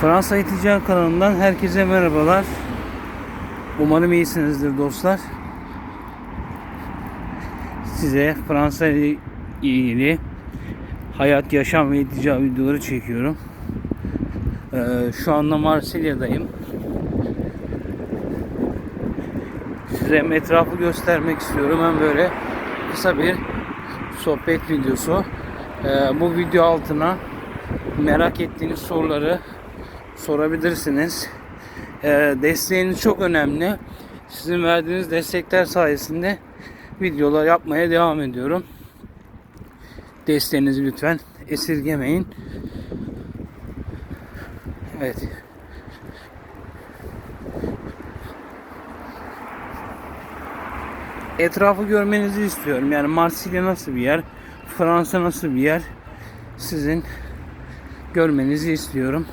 Fransa İltica kanalından herkese merhabalar. Umarım iyisinizdir dostlar. Size Fransa ile ilgili hayat, yaşam ve iltica videoları çekiyorum. Ee, şu anda Marsilya'dayım. Size etrafı göstermek istiyorum hem böyle kısa bir sohbet videosu. Ee, bu video altına merak ettiğiniz soruları sorabilirsiniz. Ee, desteğiniz çok önemli. Sizin verdiğiniz destekler sayesinde videolar yapmaya devam ediyorum. Desteğinizi lütfen esirgemeyin. Evet. Etrafı görmenizi istiyorum. Yani Marsilya nasıl bir yer? Fransa nasıl bir yer? Sizin görmenizi istiyorum.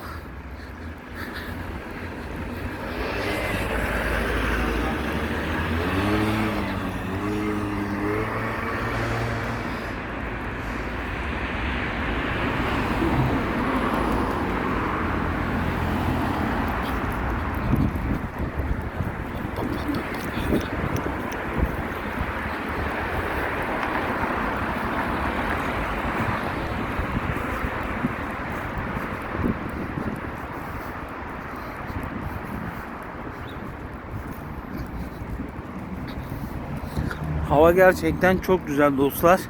Hava gerçekten çok güzel dostlar.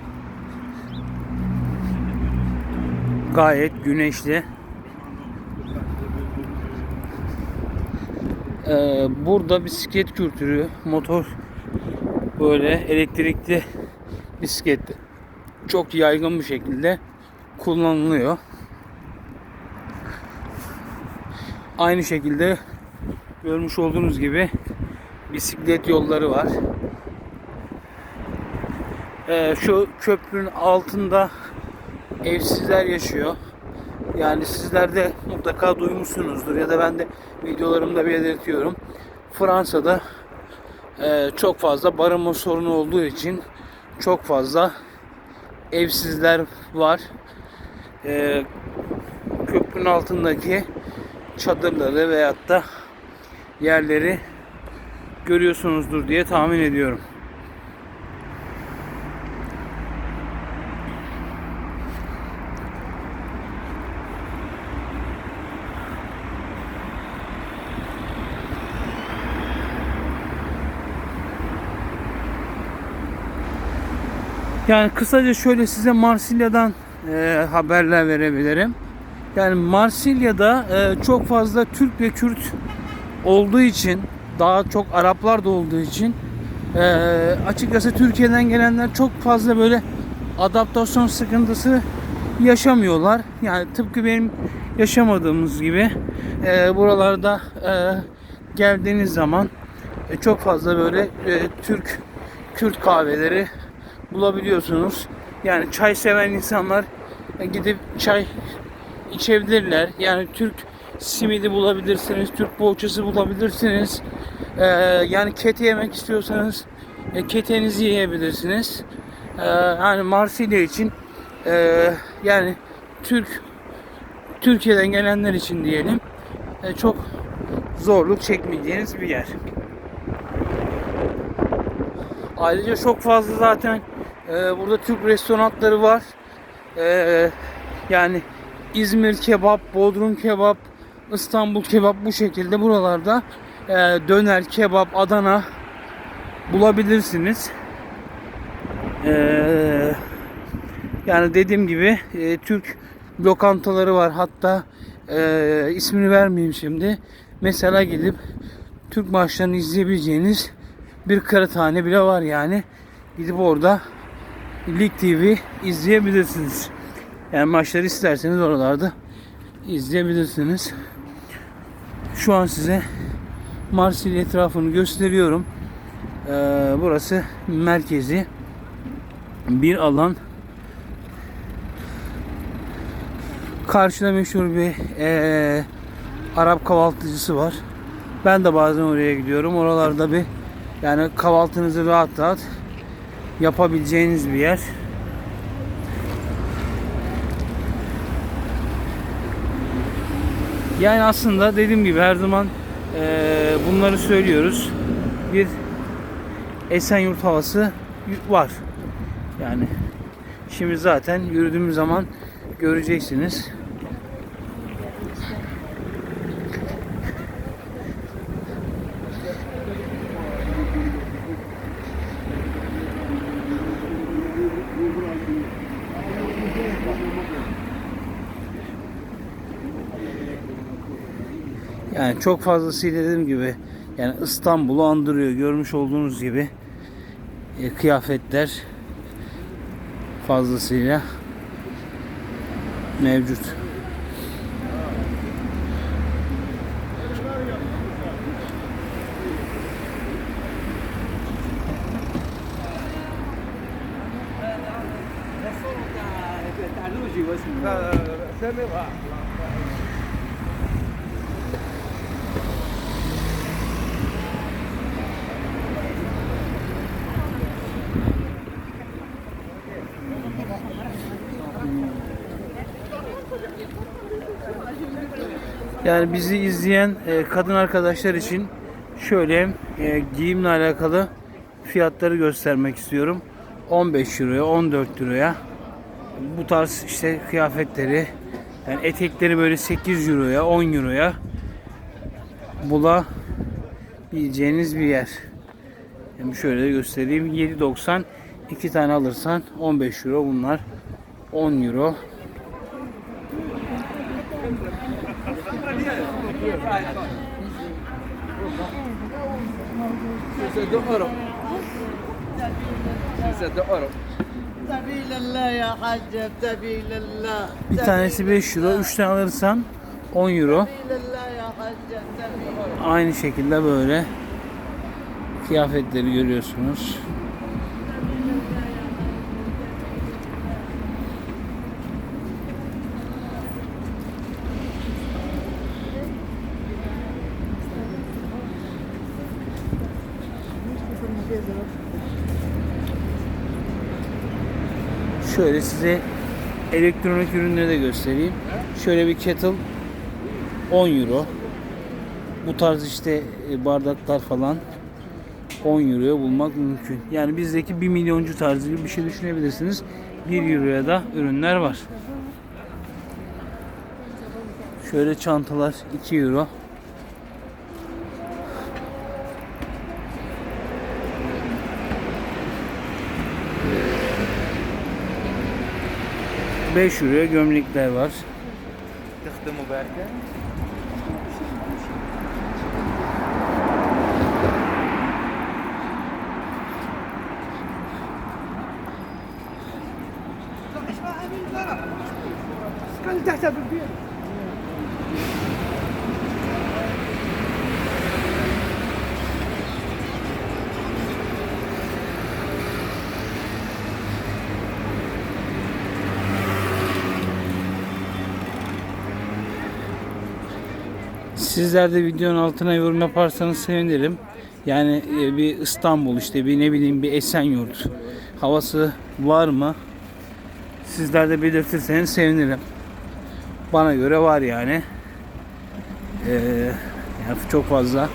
Gayet güneşli. Ee, burada bisiklet kültürü, motor böyle elektrikli bisiklet çok yaygın bir şekilde kullanılıyor. Aynı şekilde görmüş olduğunuz gibi bisiklet yolları var. Ee, şu köprünün altında evsizler yaşıyor. Yani sizler de mutlaka duymuşsunuzdur ya da ben de videolarımda belirtiyorum. Fransa'da e, çok fazla barınma sorunu olduğu için çok fazla evsizler var. E, köprünün altındaki çadırları veyahut da yerleri görüyorsunuzdur diye tahmin ediyorum. Yani kısaca şöyle size Marsilya'dan e, haberler verebilirim. Yani Marsilya'da e, çok fazla Türk ve Kürt olduğu için daha çok Araplar da olduğu için e, açıkçası Türkiye'den gelenler çok fazla böyle adaptasyon sıkıntısı yaşamıyorlar. Yani tıpkı benim yaşamadığımız gibi e, buralarda e, geldiğiniz zaman e, çok fazla böyle e, Türk Kürt kahveleri bulabiliyorsunuz. Yani çay seven insanlar gidip çay içebilirler. Yani Türk simidi bulabilirsiniz, Türk poğaçası bulabilirsiniz. Ee, yani kete yemek istiyorsanız e, ketenizi yiyebilirsiniz. Ee, yani Marsilya için e, yani Türk Türkiye'den gelenler için diyelim e, çok zorluk çekmeyeceğiniz bir yer. Ayrıca çok fazla zaten e, burada Türk restoranları var. E, yani İzmir kebap, Bodrum kebap, İstanbul kebap bu şekilde buralarda e, döner, kebap, Adana bulabilirsiniz. Yani dediğim gibi e, Türk lokantaları var. Hatta e, ismini vermeyeyim şimdi. Mesela gidip Türk maçlarını izleyebileceğiniz bir kıraathane bile var yani. Gidip orada Lig TV izleyebilirsiniz. Yani maçları isterseniz oralarda izleyebilirsiniz. Şu an size Marsilya etrafını gösteriyorum. Ee, burası merkezi bir alan. Karşıda meşhur bir ee, Arap kahvaltıcısı var. Ben de bazen oraya gidiyorum. Oralarda bir yani kahvaltınızı rahat rahat yapabileceğiniz bir yer. Yani aslında dediğim gibi her zaman eee, bunları söylüyoruz. Bir Esenyurt havası var. Yani şimdi zaten yürüdüğümüz zaman göreceksiniz. Yani çok fazlasıyla dediğim gibi yani İstanbul'u andırıyor. Görmüş olduğunuz gibi e, kıyafetler fazlasıyla mevcut. Yani bizi izleyen e, kadın arkadaşlar için şöyle e, giyimle alakalı fiyatları göstermek istiyorum. 15 euroya, 14 liraya bu tarz işte kıyafetleri yani etekleri böyle 8 euroya, 10 euroya bulabileceğiniz bir yer. Yani şöyle göstereyim. 7.90 iki tane alırsan 15 euro bunlar 10 euro. Size de euro. Size de euro. سبيل الله يا حاج سبيل الله Bir tanesi 5 euro. 3 tane alırsan 10 euro. سبيل الله يا حاج سبيل Aynı şekilde böyle kıyafetleri görüyorsunuz. Şöyle size elektronik ürünleri de göstereyim. Şöyle bir kettle 10 euro. Bu tarz işte e, bardaklar falan 10 euroya bulmak mümkün. Yani bizdeki 1 milyoncu tarzı gibi bir şey düşünebilirsiniz. 1 euroya da ürünler var. Şöyle çantalar 2 euro. 5 euroya gömlekler var. Tıhtı mübarek. Sizler de videonun altına yorum yaparsanız sevinirim. Yani e, bir İstanbul işte bir ne bileyim bir Esenyurt havası var mı? Sizler de belirtirseniz sevinirim. Bana göre var yani. Ee, yani çok fazla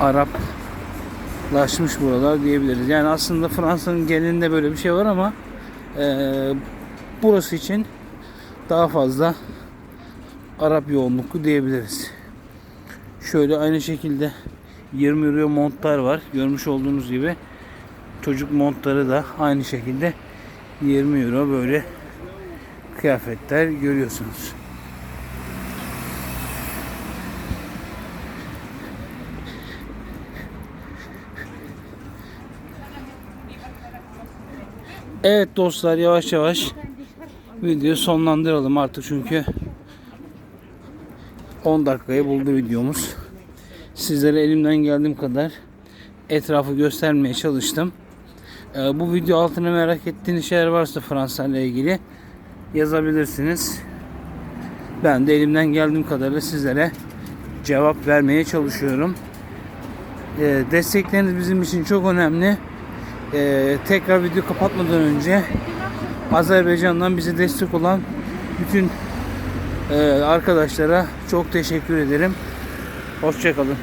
Araplaşmış buralar diyebiliriz. Yani aslında Fransa'nın genelinde böyle bir şey var ama e, burası için daha fazla Arap yoğunluklu diyebiliriz. Şöyle aynı şekilde 20 euro montlar var. Görmüş olduğunuz gibi çocuk montları da aynı şekilde 20 euro böyle kıyafetler görüyorsunuz. Evet dostlar yavaş yavaş videoyu sonlandıralım artık çünkü 10 dakikayı buldu videomuz. Sizlere elimden geldiğim kadar etrafı göstermeye çalıştım. Ee, bu video altına merak ettiğiniz şeyler varsa Fransa ile ilgili yazabilirsiniz. Ben de elimden geldiğim kadarıyla sizlere cevap vermeye çalışıyorum. Ee, destekleriniz bizim için çok önemli. Ee, tekrar video kapatmadan önce Azerbaycan'dan bize destek olan bütün arkadaşlara çok teşekkür ederim. Hoşçakalın.